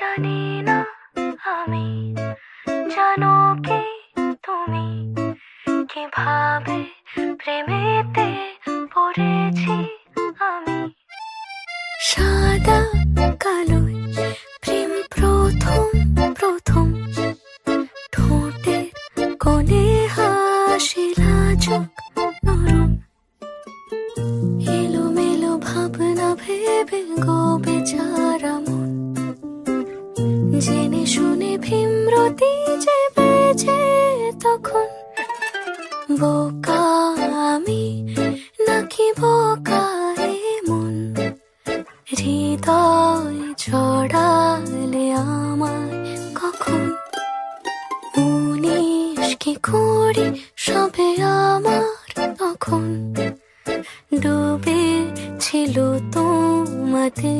জানি না আমি জানো কি তুমি? কীভাবে প্রেমেতে পড়েছি আমি? সাদা কালোয় প্রেম প্রথম প্রথম। ঠোঁটের কোণে হাসি লাজুক নরম। এলোমেলো ভাবনা ভেবে গো মন জেনে শুনে ভীমরতি যে বেজে তখন বোকা আমি, নাকি বোকা মন হৃদয় ছড়ালে আমায় কখন? উনিশ কি কুড়ি সবে আমার তখন? ডুবে ছিল তোমাতে।